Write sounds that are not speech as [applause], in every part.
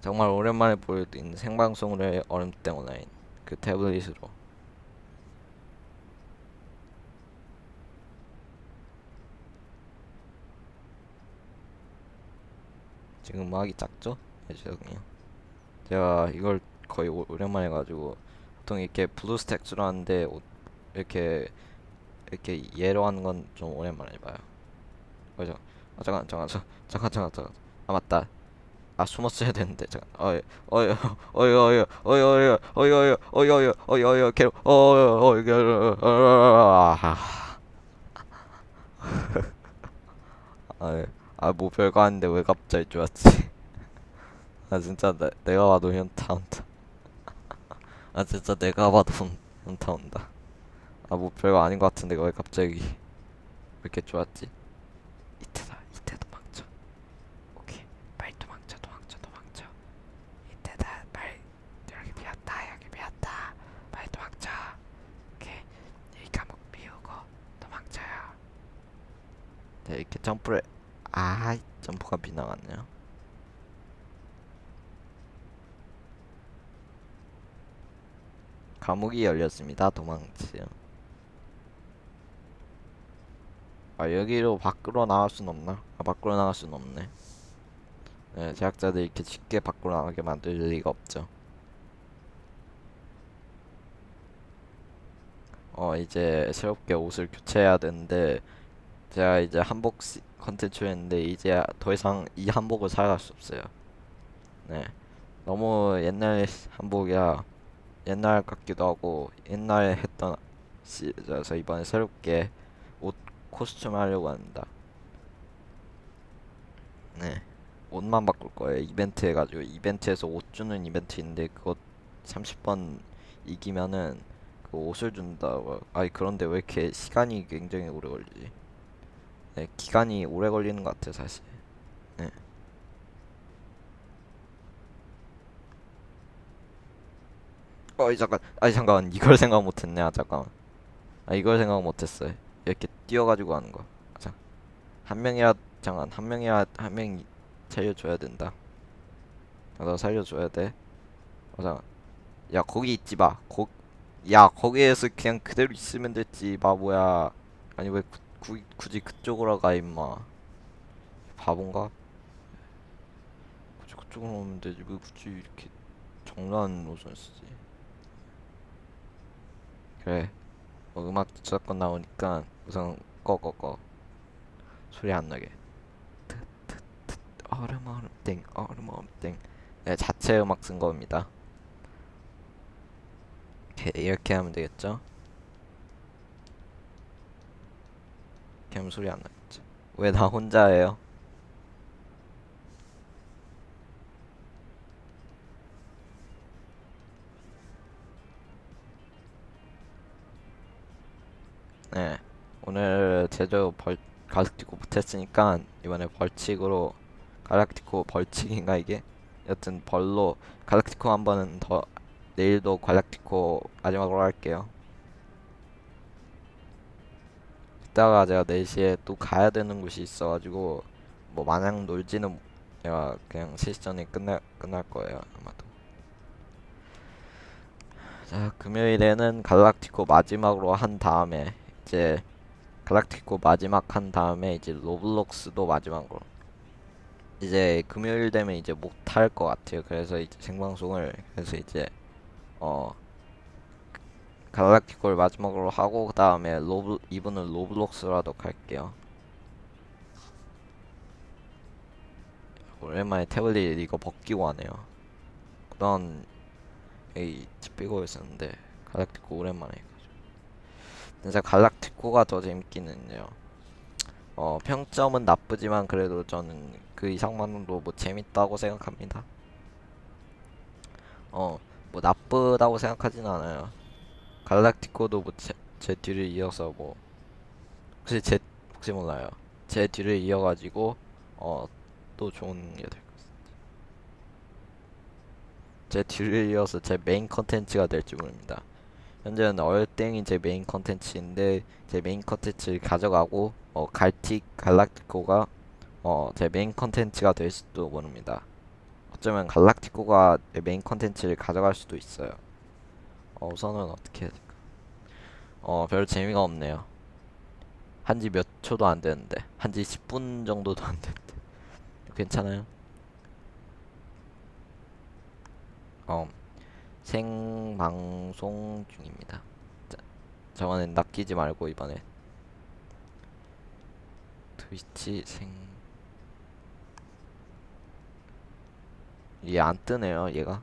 정말 오랜만에 보여드린 생방송을 해 얼음땡 온라인 그 태블릿으로 지금 음악이 작죠? 네, 죄송해요 제가 이걸 거의 오, 오랜만에 가지고 보통 이렇게 블루스 텍스로 하는데 오- 이렇게 이렇게 예로 하는 건 좀 오랜만에 봐요 어, 잠깐, 아, 잠깐, 잠깐, 잠깐, 잠깐, 잠깐. 아 맞다. 아 숨었어야 되는데 잠깐. 어이, 어이, 어이, 어이, 어이, 어이, 어이, 어이, 어이, 어이, 어이, 어이, 괴로, 어이, 어이, 괴로, 아, 아, 아, 뭐 별거 아닌데 왜 갑자기 좋았지? 아 진짜 내, 내가 봐도 현타 온다. 아 진짜 내가 봐도 현- 현타 온다. 아 뭐 별거 아닌 것 같은데 왜 갑자기 왜 이렇게 좋았지? 이때다 이때 도망쳐 오케이 빨리 도망쳐 도망쳐 도망쳐 이때다 빨리 여기 비었다 여기 비었다 빨리 도망쳐 오케이 이 감옥 비우고 도망쳐요 네 이렇게 점프를 아 점프가 비나갔네요 감옥이 열렸습니다 도망치요 아 여기로 밖으로 나갈 순 없나? 아 밖으로 나갈 순 없네. 네, 제작자들이 이렇게 쉽게 밖으로 나가게 만들 리가 없죠. 어 이제 새롭게 옷을 교체해야 되는데 제가 이제 한복 시- 컨텐츠 했는데 이제 더 이상 이 한복을 사용할 수 없어요. 네, 너무 옛날 한복이라 옛날 같기도 하고 옛날에 했던 시라서 이번에 새롭게 옷 코스튬 하려고 합니다. 네. 옷만 바꿀 거예요. 이벤트 해가지고 이벤트에서 옷 주는 이벤트 인데 그거 30번 이기면은 그 옷을 준다고. 아니 그런데 왜 이렇게 시간이 굉장히 오래 걸리지? 네, 기간이 오래 걸리는 것 같아 사실. 네. 어이 잠깐. 아니 잠깐. [laughs] 이걸 생각 못했네. 아 잠깐. 아 이걸 생각 못했어요. 이렇게 뛰어가지고 하는 거. 자, 한 명이라 잠깐 한 명이라 한 명이 살려줘야 된다. 아, 너 살려줘야 돼. 어, 잠깐. 야 거기 있지 마. 거, 야 거기에서 그냥 그대로 있으면 됐지 바보야. 아니 왜 구, 구, 굳이 그쪽으로 가 임마. 바본가? 굳이 그쪽으로 오면 되지 왜 굳이 이렇게 정난 노선 쓰지? 그래. 뭐 음악 저작권 나오니까 우선 꺼꺼 꺼. 소리 안 나게. 얼음 얼음 땡 얼음 얼음 땡. 네, 자체 음악 쓴 겁니다. 이렇게, 이렇게 하면 되겠죠? 이렇게 하면 소리 안 나겠죠? 왜나 혼자예요 네. 오늘 제조 벌 갈락티코 못했으니까 이번에 벌칙으로 갈락티코 벌칙인가 이게? 여튼 벌로 갈락티코 한 번은 더 내일도 갈락티코 마지막으로 할게요. 이따가 제가 4시에 또 가야 되는 곳이 있어가지고 뭐 마냥 놀지는 제가 그냥 3시 전에 끝날 끝날 거예요 아마도. 자 금요일에는 갈락티코 마지막으로 한 다음에 이제 갈락티코 마지막 한 다음에 이제 로블록스도 마지막으로 이제 금요일 되면 이제 못할 것 같아요. 그래서 이제 생방송을 그래서 이제 어 갈락티코를 마지막으로 하고 그 다음에 로블 이분은 로블록스로 하도록 할게요. 오랜만에 태블릿 이거 벗기고 하네요. 그동안 이 집비고 있었는데 갈락티코 오랜만에 진짜 갈락티코가 더 재밌기는요. 어 평점은 나쁘지만 그래도 저는 그 이상만으로 뭐 재밌다고 생각합니다. 어 뭐 나쁘다고 생각하진 않아요. 갈락티코도 뭐제 뒤를 이어서 뭐 혹시 제 혹시 몰라요. 제 뒤를 이어가지고 어 또 좋은 게 될 것 같습니다. 제 뒤를 이어서 제 메인 컨텐츠가 될지 모릅니다. 현재는 얼땡이 제 메인 컨텐츠인데 제 메인 컨텐츠를 가져가고 어 갈틱 갈락티코가 어 제 메인 컨텐츠가 될 수도 모릅니다. 어쩌면 갈락티코가 내 메인 컨텐츠를 가져갈 수도 있어요. 어, 우선은 어떻게 해야 될까? 어, 별 재미가 없네요. 한지 몇 초도 안 되는데. 한지 10분 정도도 안 되는데. 괜찮아요? 어, 생방송 중입니다. 자, 저번엔 낚이지 말고 이번에 트위치 생 이게 안 뜨네요 얘가.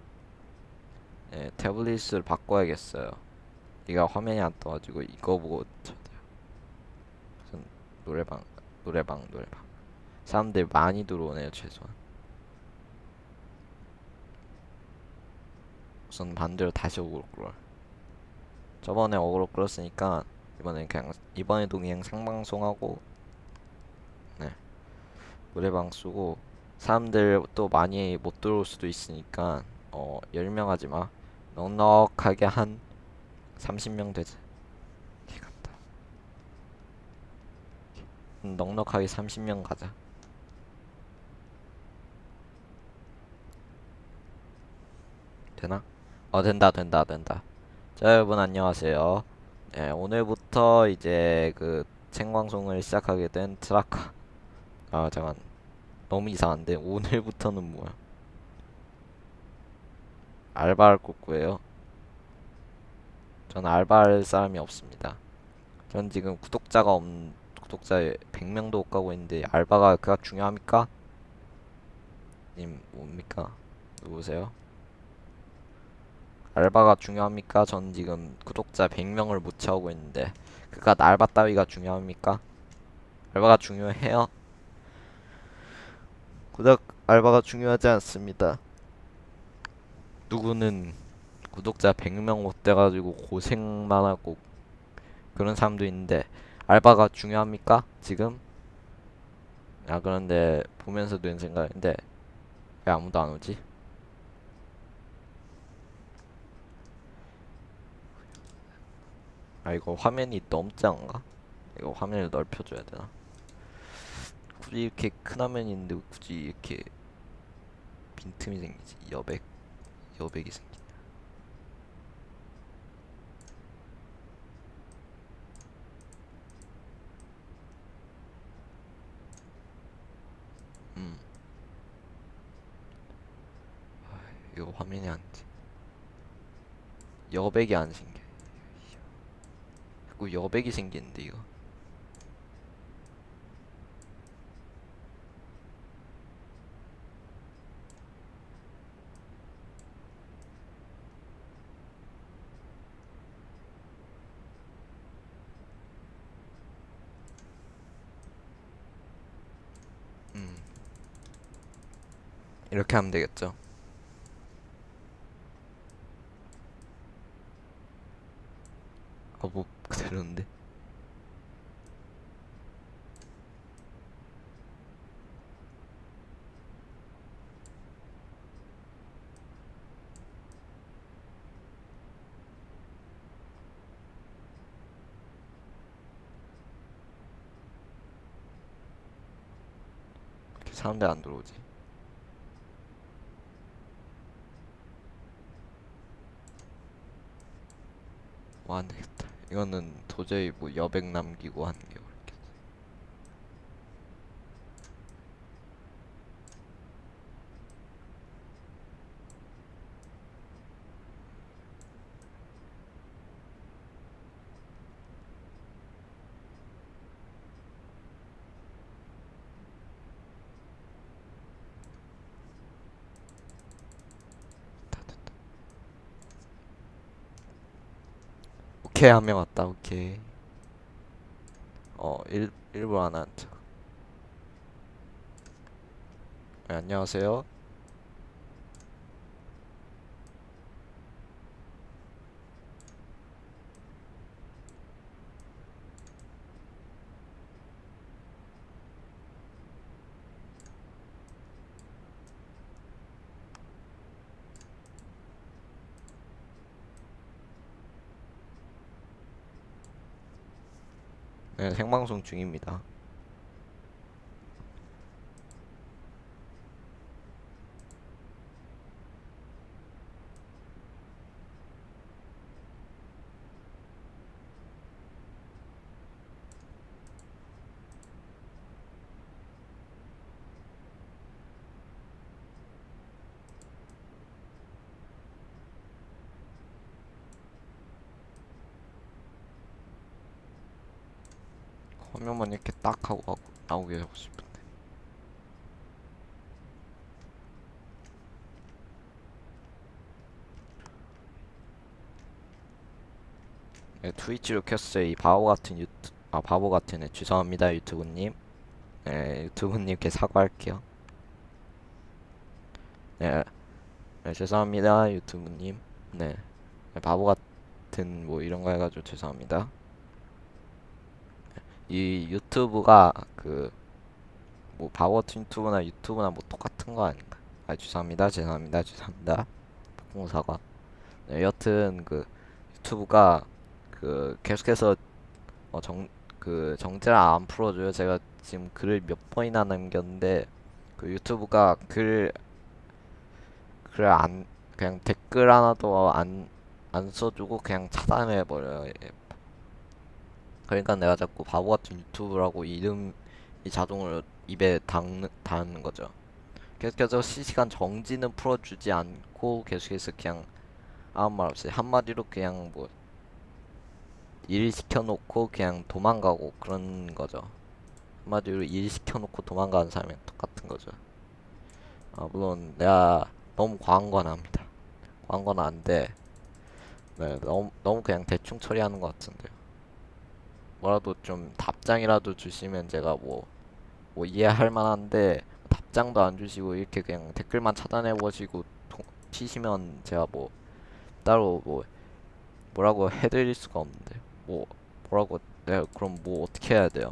예, 태블릿을 바꿔야겠어요. 얘가 화면이 안 떠가지고 이거 보고 노래방 노래방 노래방. 사람들 많이 들어오네요 최소한 우선 반대로 다시 끌어 저번에 어그로 끌었으니까 이번엔 그냥 이번에도 그냥 생방송하고 네. 노래방 쓰고 사람들 또 많이 못 들어올 수도 있으니까 어 10명 하지 마. 넉넉하게 한 30명 되지 간다. 음, 넉넉하게 30명 가자. 되나? 어 된다 된다 된다. 자 여러분 안녕하세요. 네, 오늘부터 이제 그 생방송을 시작하게 된 트라카. 아 잠깐. 너무 이상한데? 오늘부터는 뭐야? 알바할 곳구예요? 저는 알바할 사람이 없습니다. 전 지금 구독자가 없 구독자 100명도 못 가고 있는데 알바가 그가 중요합니까? 님 뭡니까? 누구세요? 알바가 중요합니까? 전 지금 구독자 100명을 못 채우고 있는데 그가 알바 따위가 중요합니까? 알바가 중요해요? 구독 알바가 중요하지 않습니다. 누구는 구독자 100명 못 돼가지고 고생만 하고 그런 사람도 있는데 알바가 중요합니까? 지금? 아 그런데 보면서 든 생각인데 왜 아무도 안 오지? 아 이거 화면이 넘지 않가? 이거 화면을 넓혀줘야 되나? 굳이 이렇게 큰 화면이 있는데 굳이 이렇게 빈틈이 생기지 여백 여백이 생기냐 음 아, 이거 화면이 안 돼. 여백이 안 생겨 자꾸 여백이 생기는데 이거 음. 이렇게 하면 되겠죠. 아, 뭐, 그대로인데? 이렇게 사람들 안 들어오지? 와, 안 되겠다. 이거는 도저히 뭐 여백 남기고 하는 게 오케이 한 명 왔다. 오케이. 어 일, 일부러 안척 네, 안녕하세요 네 생방송 중입니다 한 명만 이렇게 딱 하고 하고 나오게 하고 싶은데. 네, 트위치로 켰어요. 이 바보 같은 유튜 아 바보 같은 애. 죄송합니다 유튜브님. 네 유튜브님께 사과할게요. 네, 네 죄송합니다 유튜브님. 네, 네 바보 같은 뭐 이런 거 해가지고 죄송합니다 이 유튜브가 그뭐 같은 유튜브나 유튜브나 뭐 똑같은 거 아닌가? 아 죄송합니다. 죄송합니다. 죄송합니다. 공사과 네, 여튼 그 유튜브가 그 계속해서 어 정 그 정지를 안 풀어줘요. 제가 지금 글을 몇 번이나 남겼는데 그 유튜브가 글 글을 안 그냥 댓글 하나도 안 안 써주고 그냥 차단해 버려요. 예. 그러니까 내가 자꾸 바보 같은 유튜브라고 이름이 자동으로 입에 닿는, 닿는 거죠. 계속해서 실시간 정지는 풀어주지 않고 계속해서 그냥 아무 말 없이 한마디로 그냥 뭐 일 시켜놓고 그냥 도망가고 그런 거죠. 한마디로 일 시켜놓고 도망가는 사람이랑 똑같은 거죠. 아 물론 내가 너무 과한 건 압니다. 과한 건 안 돼. 네 너무 너무 그냥 대충 처리하는 것 같은데요. 뭐라도 좀 답장이라도 주시면 제가 뭐, 뭐 이해할 만한데 답장도 안 주시고 이렇게 그냥 댓글만 차단해 버시고 튀시면 제가 뭐 따로 뭐 뭐라고 해드릴 수가 없는데 뭐 뭐라고 내가 그럼 뭐 어떻게 해야 돼요?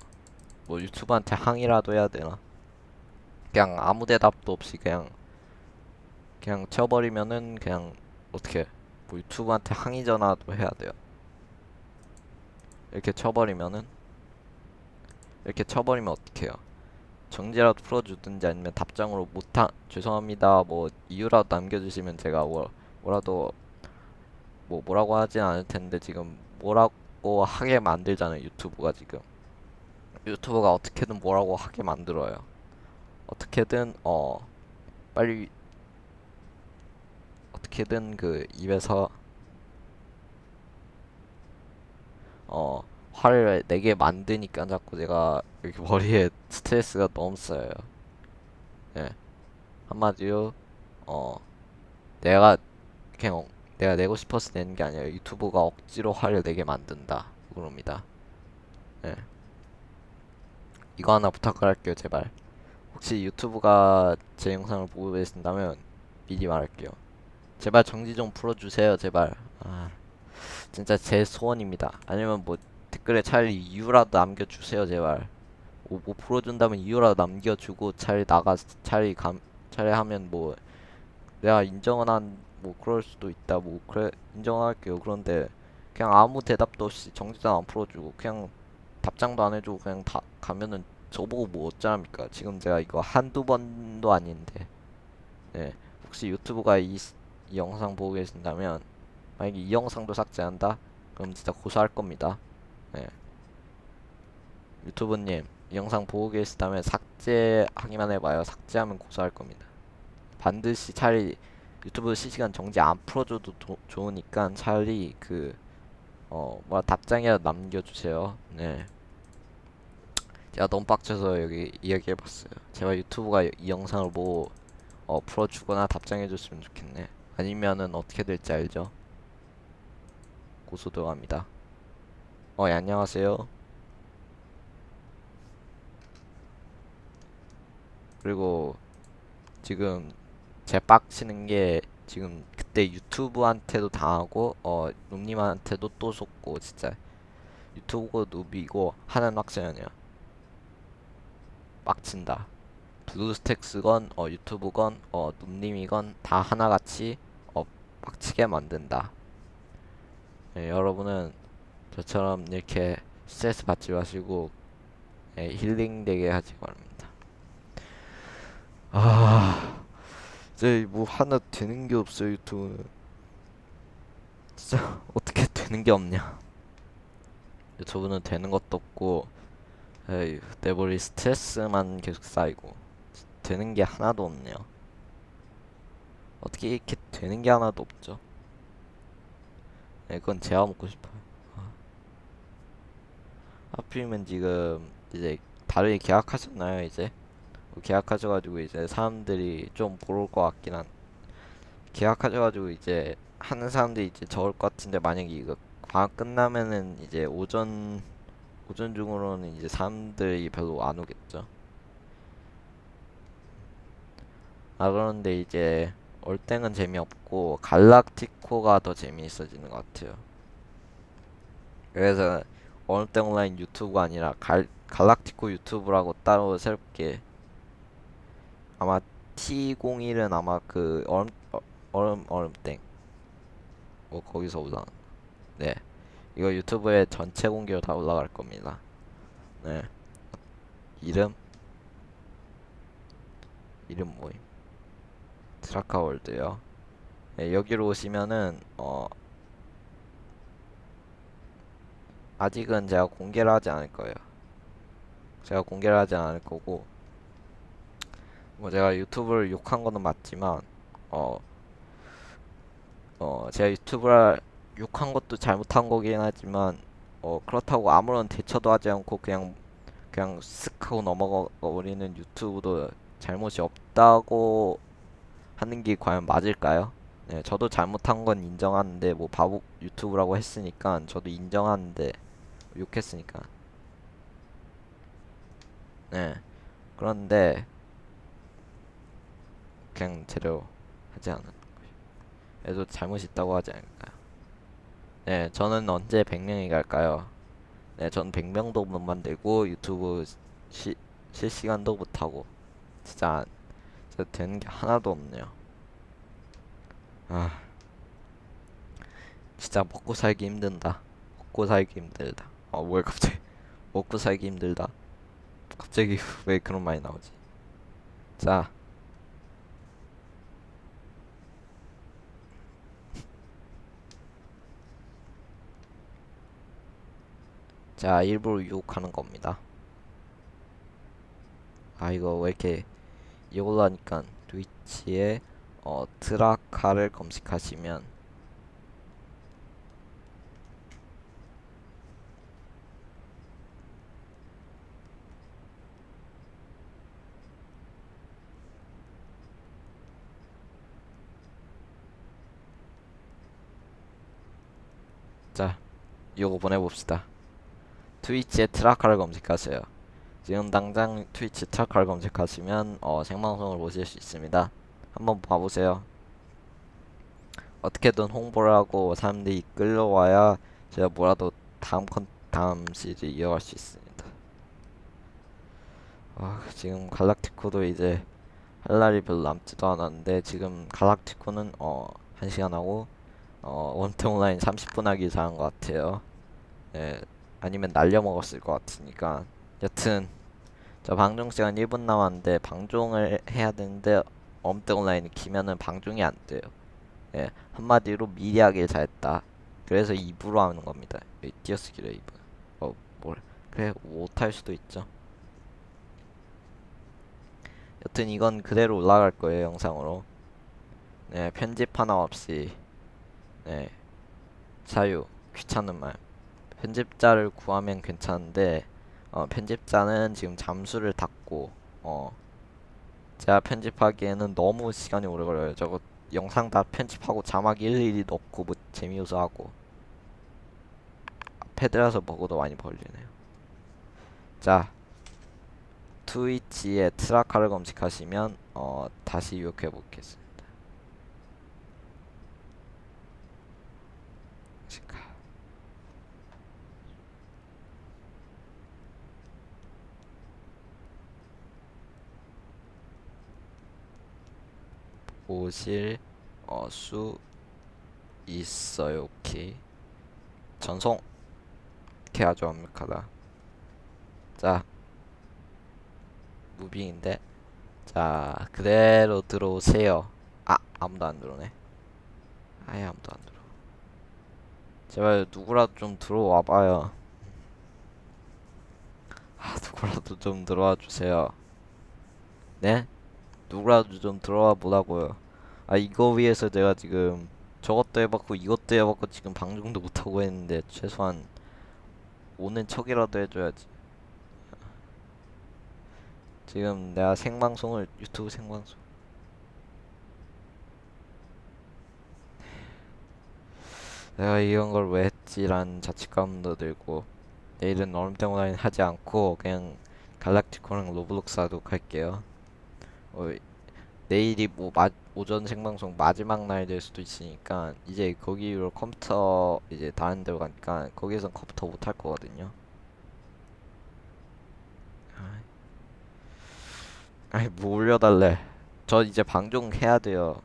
뭐 유튜브한테 항의라도 해야 되나? 그냥 아무 대답도 없이 그냥 그냥 쳐버리면은 그냥 어떻게 뭐 유튜브한테 항의 전화도 해야 돼요. 이렇게 쳐버리면은 이렇게 쳐버리면 어떡해요? 정지라도 풀어주든지 아니면 답장으로 못하 죄송합니다. 뭐 이유라도 남겨주시면 제가 뭐 뭐라도 뭐 뭐라고 하진 않을 텐데 지금 뭐라고 하게 만들잖아요 유튜브가 지금. 유튜브가 어떻게든 뭐라고 하게 만들어요. 어떻게든 어 빨리 어떻게든 그 입에서 어 화를 내게 만드니까 자꾸 제가 이렇게 [laughs] 머리에 스트레스가 너무 쌓여요. 예. 한마디로 어 내가 그냥 내가 내고 싶어서 내는 게 아니라 유튜브가 억지로 화를 내게 만든다. 그럽니다. 예. 이거 하나 부탁을 할게요, 제발. 혹시 유튜브가 제 영상을 보고 계신다면 미리 말할게요. 제발 정지 좀 풀어주세요, 제발. 아. 진짜 제 소원입니다. 아니면 뭐 댓글에 차라리 이유라도 남겨주세요 제발. 뭐, 뭐 풀어준다면 이유라도 남겨주고 차라리 나가 차라리 감 차라리 하면 뭐 내가 인정은 한 뭐 그럴 수도 있다 뭐 그래 인정할게요. 그런데 그냥 아무 대답도 없이 정지도 안 풀어주고 그냥 답장도 안 해주고 그냥 다 가면은 저보고 뭐 어쩌랍니까? 지금 제가 이거 한두 번도 아닌데. 네. 혹시 유튜브가 이, 이 영상 보고 계신다면 만약에 이 영상도 삭제한다? 그럼 진짜 고소할 겁니다. 네. 유튜브님, 이 영상 보고 계시다면 삭제하기만 해봐요. 삭제하면 고소할 겁니다. 반드시 차라리 유튜브 실시간 정지 안 풀어줘도 도, 좋으니까 차라리 그, 어, 뭐야, 답장이라도 남겨주세요. 네. 제가 너무 빡쳐서 여기 이야기해봤어요. 제발 유튜브가 이 영상을 보고, 어, 풀어주거나 답장해줬으면 좋겠네. 아니면은 어떻게 될지 알죠? 고소 들어갑니다. 어, 예, 안녕하세요. 그리고 지금 제 빡치는 게 지금 그때 유튜브한테도 당하고 어 놈님한테도 또 속고 진짜 유튜브 누비고 하는 확실하냐 빡친다 블루스택스건 어 유튜브건 어 놈님이건 다 하나같이 어 빡치게 만든다 네, 여러분은 저처럼 이렇게 스트레스 받지 마시고 예, 힐링되게 하지 바랍니다. 아, 이제 뭐 하나 되는 게 없어요 유튜브는. 진짜 [laughs] 어떻게 되는 게 없냐? 유튜브는 되는 것도 없고, 에이, 내 머리 스트레스만 계속 쌓이고 되는 게 하나도 없네요. 어떻게 이렇게 되는 게 하나도 없죠? 네, 그건 제가 먹고 싶어요. 하필이면 지금 이제 다르게 계약하셨나요 이제? 뭐 계약하셔가지고 이제 사람들이 좀 모를 것 같긴 한 계약하셔가지고 이제 하는 사람들이 이제 적을 것 같은데 만약에 이거 방학 끝나면은 이제 오전 오전 중으로는 이제 사람들이 별로 안 오겠죠. 아 그런데 이제 얼땡은 재미없고 갈락티코가 더 재미있어지는 것 같아요. 그래서 얼땡 온라인 유튜브가 아니라 갈 갈락티코 유튜브라고 따로 새롭게 아마 T01은 아마 그 얼음 어, 얼음 얼음땡 뭐 거기서 올라 네 이거 유튜브에 전체 공개로 다 올라갈 겁니다. 네 이름 이름 뭐임? 트라카 월드요. 네, 여기로 오시면은 어 아직은 제가 공개를 하지 않을 거예요. 제가 공개를 하지 않을 거고 뭐 제가 유튜브를 욕한 거는 맞지만 어 어, 제가 유튜브를 욕한 것도 잘못한 거긴 하지만 어 그렇다고 아무런 대처도 하지 않고 그냥 그냥 쓱 하고 넘어가 버리는 유튜브도 잘못이 없다고 하는 게 과연 맞을까요? 네, 저도 잘못한 건 인정하는데 뭐 바보 유튜브라고 했으니까 저도 인정하는데 욕했으니까 네 그런데 그냥 제대로 하지 않은 그래도 잘못이 있다고 하지 않을까요? 네, 저는 언제 100명이 갈까요? 네, 전 100명도 못 만들고 유튜브 시, 실시간도 못하고 진짜, 진짜 되는 게 하나도 없네요. 아, 진짜 먹고 살기 힘든다. 먹고 살기 힘들다. 어, 뭘 갑자기 [laughs] 먹고 살기 힘들다. 갑자기 [laughs] 왜 그런 말이 나오지? 자, 자, 일부러 유혹하는 겁니다. 아, 이거 왜 이렇게 이걸로 하니까 트위치에 어, 드라카를 검색하시면 자, 이거 보내봅시다. 트위치에 트라카를 검색하세요. 지금 당장 트위치 트라카를 검색하시면 어, 생방송을 보실 수 있습니다. 한번 봐보세요. 어떻게든 홍보를 하고 사람들이 끌려와야 제가 뭐라도 다음 컨 다음 시리즈 이어갈 수 있습니다. 아, 지금 갈락티코도 이제 할 날이 별로 남지도 않았는데 지금 갈락티코는 어 1시간 하고 어 원태 온라인 30분 하기 잘한 것 같아요. 네, 아니면 날려 먹었을 것 같으니까 여튼 저 방송 시간 1분 남았는데 방종을 해야 되는데 엄때 온라인이 키면은 방종이 안 돼요. 예, 한마디로 미리 하길 잘했다. 그래서 2부로 하는 겁니다. 띄어쓰기로 2부. 어, 뭘? 그래, 못할 수도 있죠. 여튼 이건 그대로 올라갈 거예요, 영상으로. 네, 편집 하나 없이. 네, 자유, 귀찮은 말. 편집자를 구하면 괜찮은데, 어, 편집자는 지금 잠수를 탔고, 어, 제가 편집하기에는 너무 시간이 오래 걸려요. 저거 영상 다 편집하고 자막 일일이 넣고 뭐 재미없어 하고 패드라서 버그도 많이 벌리네요. 자, 트위치에 트라카를 검색하시면 어, 다시 유혹해 보겠습니다. 트라카. 보실 어, 수 있어요. 오케이. 전송. 오케이 아주 완벽하다. 자, 무빙인데. 자, 그대로 들어오세요. 아, 아무도 안 들어오네. 아예 아무도 안 들어. 제발 누구라도 좀 들어와 봐요. 아, 누구라도 좀 들어와 주세요. 네? 누구라도 좀 들어와 보라고요. 아 이거 위해서 내가 지금 저것도 해봤고 이것도 해봤고 지금 방송도 못하고 했는데 최소한 오는 척이라도 해줘야지. 지금 내가 생방송을 유튜브 생방송 내가 이런 걸 왜 했지란 자책감도 들고 내일은 얼음땡오라인 하지 않고 그냥 갈락티코랑 로블록스 하도록 할게요 어, 내일이 뭐 마, 오전 생방송 마지막 날 될 수도 있으니까 이제 거기로 컴퓨터 이제 다른 데로 가니까 거기선 컴퓨터 못 할 거거든요. 아이 뭐 올려달래? 저 이제 방송 해야 돼요.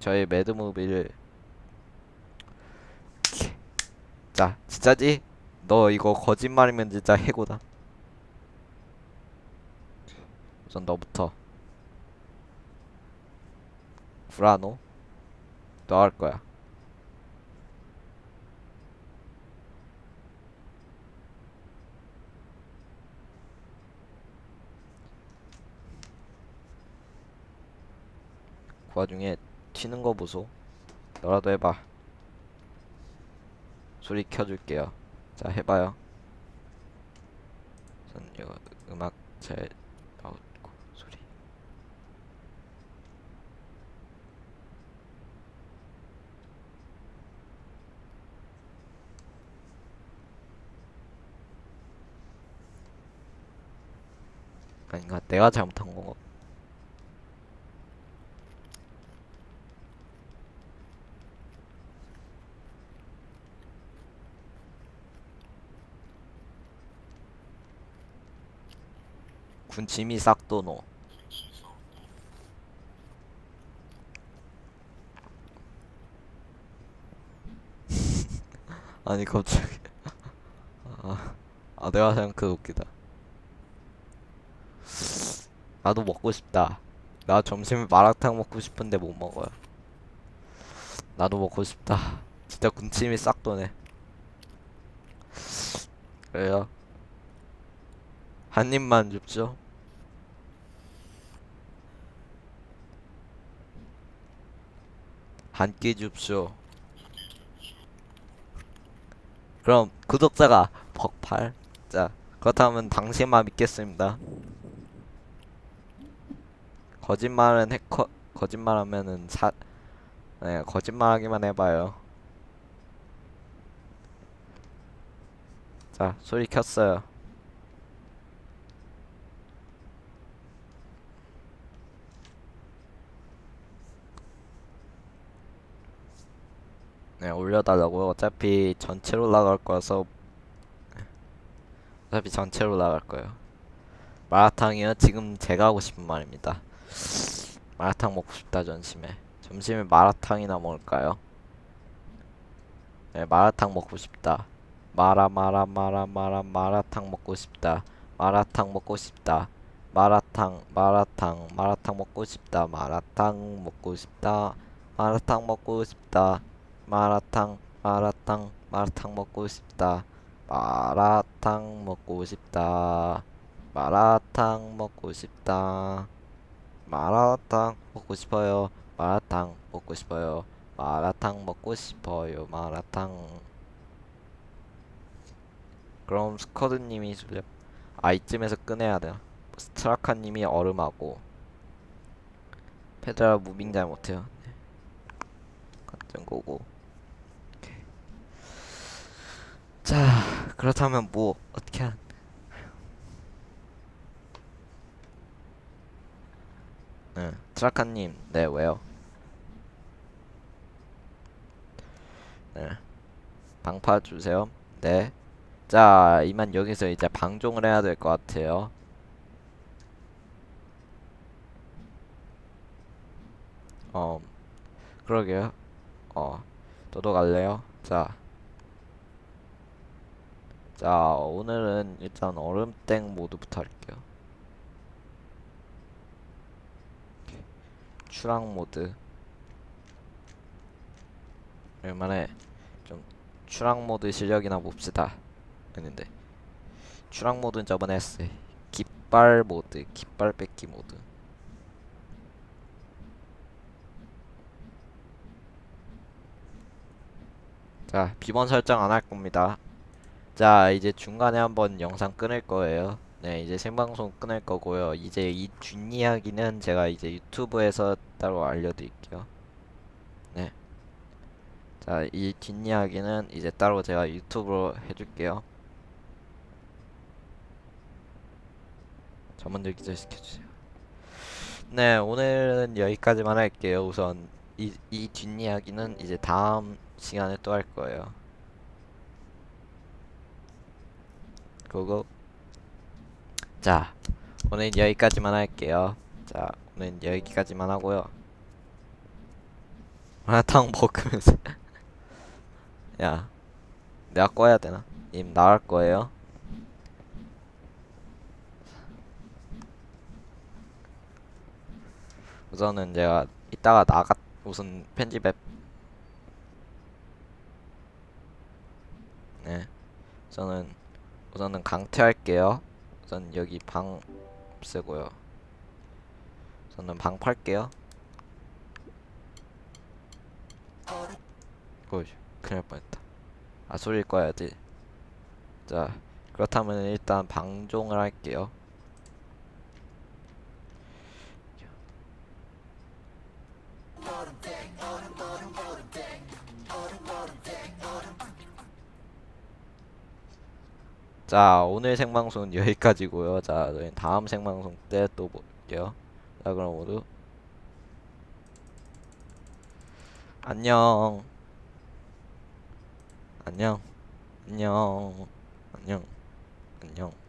저의 매드무비를. 자 진짜지? 너 이거 거짓말이면 진짜 해고다. 우선 너부터. 구라노? 너 할 거야. 그 와중에 튀는 거 보소. 너라도 해봐. 소리 켜줄게요 자 해봐요. 전 이거 음악 잘 나오고 소리. 아닌가? 내가 잘못한 건가 군침이 싹 도노 [laughs] 아니 갑자기. [laughs] 아, 아 내가 생각해 웃기다. 나도 먹고 싶다. 나 점심에 마라탕 먹고 싶은데 못 먹어요. 나도 먹고 싶다. 진짜 군침이 싹 도네 그래요? 한 입만 줍죠 한끼 줍쇼. 그럼 구독자가 벅팔. 자, 그렇다면 당신만 믿겠습니다. 거짓말은 해커 거짓말하면은 사 네, 거짓말하기만 해봐요. 자, 소리 켰어요. 네, 올려달라고요. 어차피 전체로 나갈 거라서 어차피 전체로 나갈 거예요. 마라탕이요? 지금 제가 하고 싶은 말입니다. 마라탕 먹고 싶다 점심에. 점심에 마라탕이나 먹을까요? 네, 마라탕 먹고 싶다. 마라 마라 마라 마라 마라탕 먹고 싶다. 마라탕 먹고 싶다. 마라탕 마라탕 마라탕 먹고 싶다. 마라탕 먹고 싶다. 마라탕 먹고 싶다. 마라탕 마라탕 마라탕 먹고 싶다. 마라탕 먹고 싶다. 마라탕 먹고 싶다. 마라탕 먹고 싶어요. 마라탕 먹고 싶어요. 마라탕 먹고 싶어요. 마라탕. 그럼 스커드님이 술래 아 이쯤에서 꺼내야 돼요. 스트라카님이 얼음하고 페드라 무빙 잘 못해요. 같은 거고 자 그렇다면 뭐 어떻게 한? 네, 트라카님 네 왜요? 네 방파 주세요. 네자 이만 여기서 이제 방종을 해야 될 것 같아요. 어 그러게요. 어 너도 갈래요? 자 자, 오늘은 일단 얼음땡 모드부터 할게요. 추락 모드. 얼마나 좀 추락 모드 실력이나 봅시다. 했는데 추락 모드는 저번에 했어요. 깃발 모드, 깃발 뺏기 모드. 자, 비번 설정 안 할 겁니다. 자, 이제 중간에 한번 영상 끊을 거예요. 네, 이제 생방송 끊을 거고요. 이제 이 뒷이야기는 제가 이제 유튜브에서 따로 알려드릴게요. 네. 자, 이 뒷이야기는 이제 따로 제가 유튜브로 해줄게요. 전문들 기절시켜주세요. 네, 오늘은 여기까지만 할게요. 우선 이, 이 뒷이야기는 이제 다음 시간에 또 할 거예요. 고고. 자, 오늘 여기까지만 할게요. 자, 오늘 여기까지만 하고요. 마라탕 먹으면서. [laughs] 야, 내가 꺼야 되나? 님 나갈 거예요. 우선은 제가 이따가 나가 우선 편집앱 네 저는 우선은 강퇴할게요. 우선 여기 방 쓰고요. 저는 방 팔게요. 어이 큰일 날 뻔했다. 아 소리를 꺼야지 자 그렇다면 일단 방종을 할게요 자, 오늘 생방송은 [laughs] 여기까지고요. 자, 저희 다음 생방송 때 또 볼게요. 자, 그럼 모두 안녕. 안녕. 안녕. 안녕. 안녕.